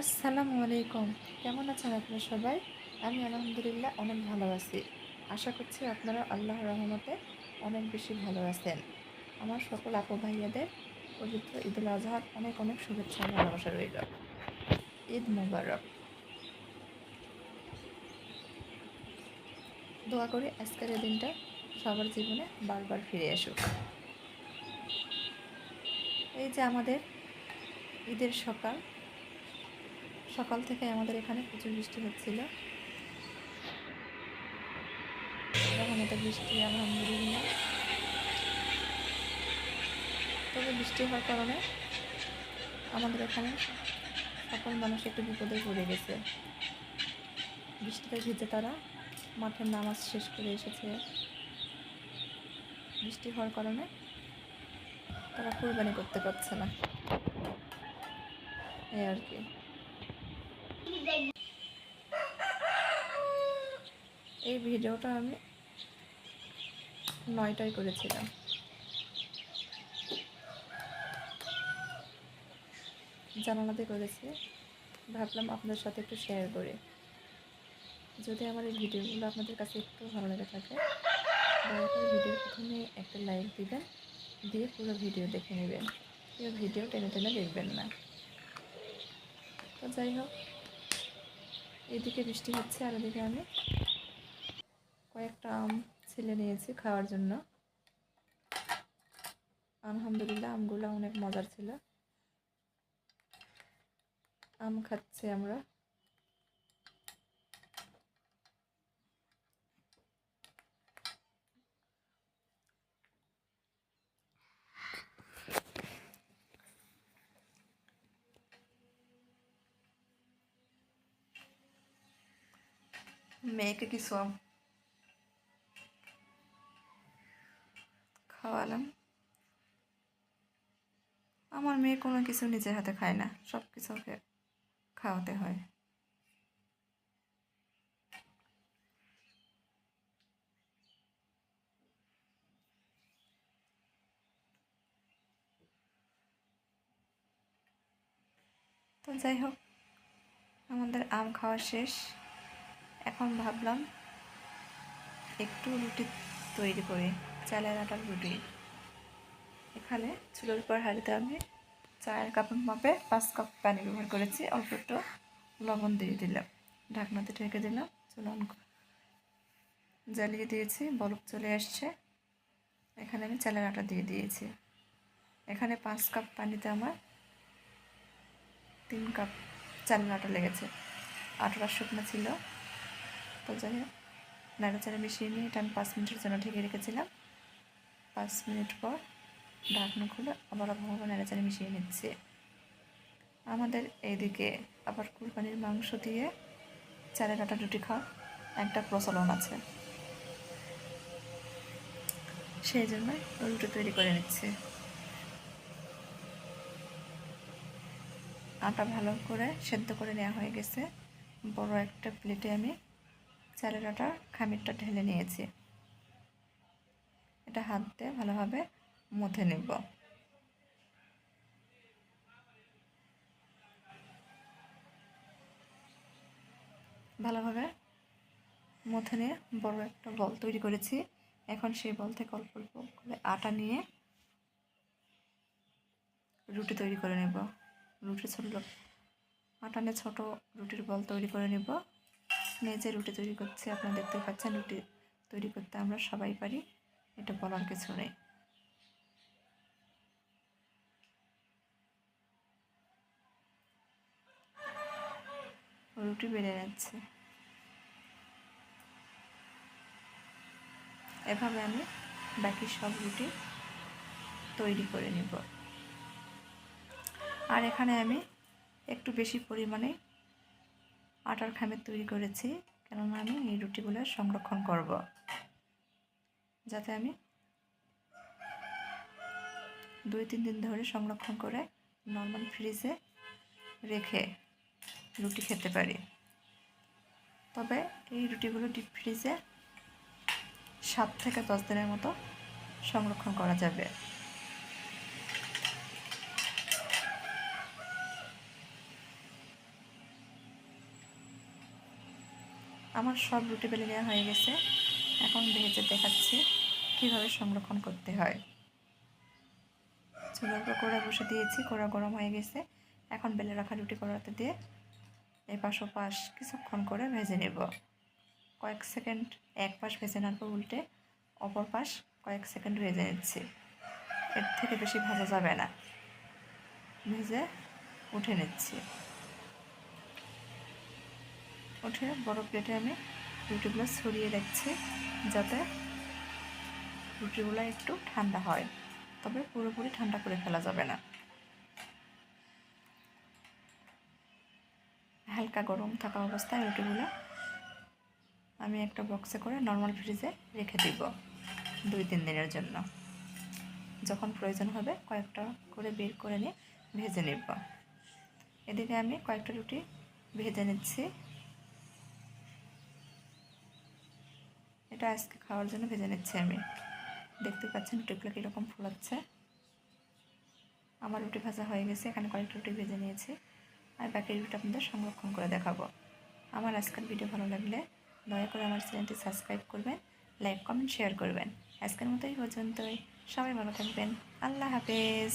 আসসালামু আলাইকুম। কেমন আছেন আপনারা সবাই? আমি আলহামদুলিল্লাহ অনেক ভালো আছি। আশা করছি আপনারা আল্লাহর রহমতে অনেক বেশি ভালো আছেন। আমার সকল আপু ভাইয়াদের পবিত্র ঈদুল আজহার অনেক অনেক শুভেচ্ছা ভালোবাসা রইল। ঈদ মুবারক। দোয়া করি আজকের এই দিনটা সবার জীবনে বারবার ফিরে আসুক। এই যে আমাদের ঈদের সকাল সকাল থেকে আমাদের এখানে প্রচুর বৃষ্টি হচ্ছিল। এখন এটা বৃষ্টি, আলহামদুলিল্লাহ। তবে বৃষ্টি হওয়ার কারণে আমাদের এখানে সকল মানুষ একটু বিপদে পড়ে গেছে। বৃষ্টিতে ভিজে তারা মাঠের নামাজ শেষ করে এসেছে। বৃষ্টি হওয়ার কারণে তারা কোরবানি করতে পারছে না। এই আর কি। এই ভিডিওটা আমি নয়টায় করেছিলাম। জানালাতে করেছি। ভাবলাম আপনাদের সাথে একটু শেয়ার করে। যদি আমার এই ভিডিওগুলো আপনাদের কাছে একটু ভালো লেগে থাকে, দয়া করে ভিডিওর প্রথমে একটা লাইক দিবেন, দিয়ে পুরো ভিডিও দেখে নেবেন। কেউ ভিডিও টেনে টেনে দেখবেন না। তো যাই হোক এদিকে বৃষ্টি হচ্ছে আর এদিকে আমি কয়েকটা আম ছেলে নিয়েছি খাওয়ার জন্য। আলহামদুলিল্লাহ আমগুলো অনেক মজার ছিল। আম খাচ্ছি আমরা। মেয়েকে কিছু খাওয়ালাম। আমার মেয়ে কোনো কিছু নিজের হাতে খায় না। সব কিছু ওকে খাওয়াতে হয়। তো যাই হোক, আমাদের আম খাওয়া শেষ। এখন ভাবলাম একটু রুটি তৈরি করি, চালের আটার রুটি। এখানে চুলোর উপর হাঁড়িতে আমি চায়ের কাপের মাপে পাঁচ কাপ পানি ব্যবহার করেছি, অল্প একটু লবণ দিয়ে দিলাম। ঢাকনাতে ঢেকে দিলাম, চুলন জ্বালিয়ে দিয়েছি, বরফ চলে আসছে। এখানে আমি চালের আটা দিয়ে দিয়েছি। এখানে পাঁচ কাপ পানিতে আমার তিন কাপ চালের আটা লেগেছে। আটাটা শুকনো ছিল। হোক, নাড়াচাড়া মিশিয়ে নিয়ে এটা আমি পাঁচ মিনিটের জন্য ঢেকে রেখেছিলাম। পাঁচ মিনিট পর ঢাকনা খুলে আবার ভাবে নাড়াচাড়া মিশিয়ে নিচ্ছে। আমাদের এইদিকে আবার কুরবানির মাংস দিয়ে চালের আটা রুটি খাওয়া একটা প্রচলন আছে। সেই জন্য রুটি তৈরি করে নিচ্ছে। আটা ভালো করে সেদ্ধ করে নেওয়া হয়ে গেছে। বড় একটা প্লেটে আমি চালের আটা খামিরটা ঢেলে নিয়েছি। এটা হাত দিয়ে ভালোভাবে মুথে নেব। ভালোভাবে মুথে নিয়ে বড় একটা বল তৈরি করেছি। এখন সেই বল থেকে অল্প অল্প করে আটা নিয়ে রুটি তৈরি করে নেব। রুটি ছোট, আটা নিয়ে ছোটো রুটির বল তৈরি করে নেব। নিজে রুটি তৈরি করছে, আপনারা দেখতে পাচ্ছেন রুটি তৈরি করতে আমরা সবাই পারি, এটা বলার কিছু নেই। রুটি বেড়ে যাচ্ছে এভাবে আমি বাকি সব রুটি তৈরি করে নিব। আর এখানে আমি একটু বেশি পরিমাণে আটার খামের তৈরি করেছি, কেননা আমি এই রুটিগুলো সংরক্ষণ করব। যাতে আমি দুই তিন দিন ধরে সংরক্ষণ করে নর্মাল ফ্রিজে রেখে রুটি খেতে পারি। তবে এই রুটিগুলো ডিপ ফ্রিজে সাত থেকে দশ দিনের মতো সংরক্ষণ করা যাবে। আমার সব রুটি বেলে নেওয়া হয়ে গেছে। এখন ভেজে দেখাচ্ছি কীভাবে সংরক্ষণ করতে হয়। চুলার উপর কড়া বসে দিয়েছি, কড়া গরম হয়ে গেছে। এখন বেলে রাখা রুটি কড়াতে দিয়ে এই পাশ ও পাশ কিছুক্ষণ করে ভেজে নেব। কয়েক সেকেন্ড এক পাশ ভেজে নেওয়ার পর উল্টে অপর পাশ কয়েক সেকেন্ড ভেজে নিচ্ছি। এর থেকে বেশি ভাজা যাবে না। ভেজে উঠে নিচ্ছি। উঠে বড় প্লেটে আমি রুটিগুলো ছড়িয়ে রাখছি যাতে রুটিগুলো একটু ঠান্ডা হয়। তবে পুরোপুরি ঠান্ডা করে ফেলা যাবে না। হালকা গরম থাকা অবস্থায় রুটিগুলো আমি একটা বক্সে করে নর্মাল ফ্রিজে রেখে দিব দুই, তিন দিনের জন্য। যখন প্রয়োজন হবে কয়েকটা করে বের করে নিয়ে ভেজে নেব। এদিকে আমি কয়েকটা রুটি ভেজে নিচ্ছি। এটা আজকে খাওয়ার জন্য ভেজে নিচ্ছি আমি। দেখতে পাচ্ছেন রুটিগুলো কীরকম ফোলাচ্ছে। আমার রুটি ভাজা হয়ে গেছে, এখানে কয়েকটা রুটি ভেজে নিয়েছি। আর বাকি রুটি আপনাদের সংরক্ষণ করে দেখাবো। আমার আজকের ভিডিও ভালো লাগলে দয়া করে আমার চ্যানেলটি সাবস্ক্রাইব করবেন, লাইক, কমেন্ট, শেয়ার করবেন। আজকের মতো এই পর্যন্তই। সবাই ভালো থাকবেন। আল্লাহ হাফেজ।